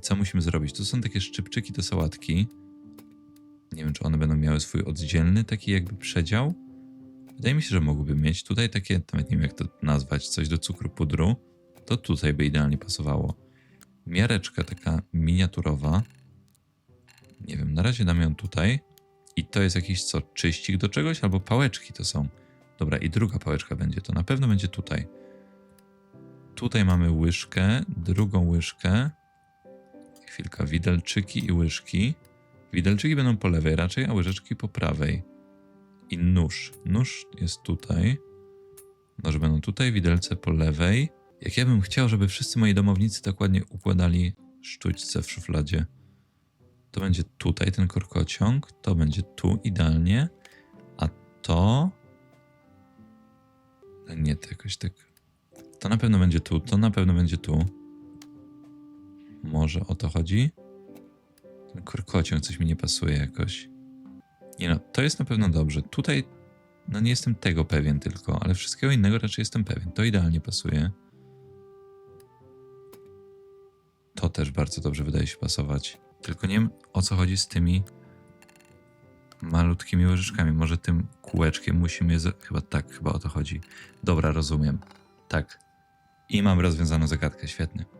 I co musimy zrobić? Tu są takie szczypczyki do sałatki. Nie wiem, czy one będą miały swój oddzielny taki jakby przedział. Wydaje mi się, że mogłyby mieć tutaj takie, nawet nie wiem jak to nazwać, coś do cukru pudru. To tutaj by idealnie pasowało. Miareczka taka miniaturowa. Nie wiem, na razie dam ją tutaj. I to jest jakiś co, czyścik do czegoś? Albo pałeczki to są. Dobra, i druga pałeczka będzie. To na pewno będzie tutaj. Tutaj mamy łyżkę, drugą łyżkę. Chwilka, widelczyki i łyżki. Widelczyki będą po lewej raczej, a łyżeczki po prawej. I nóż. Nóż jest tutaj. Noże będą tutaj, widelce po lewej. Jak ja bym chciał, żeby wszyscy moi domownicy tak ładnie układali sztućce w szufladzie. To będzie tutaj ten korkociąg, to będzie tu idealnie, a to... Nie, to jakoś tak... To na pewno będzie tu, to na pewno będzie tu. Może o to chodzi? Ten coś mi nie pasuje jakoś. Nie no, to jest na pewno dobrze. Tutaj, no nie jestem tego pewien tylko, ale wszystkiego innego raczej jestem pewien. To idealnie pasuje. To też bardzo dobrze wydaje się pasować. Tylko nie wiem o co chodzi z tymi malutkimi łyżeczkami. Może tym kółeczkiem musimy Chyba tak, chyba o to chodzi. Dobra, rozumiem. Tak. I mam rozwiązaną zagadkę, świetnie.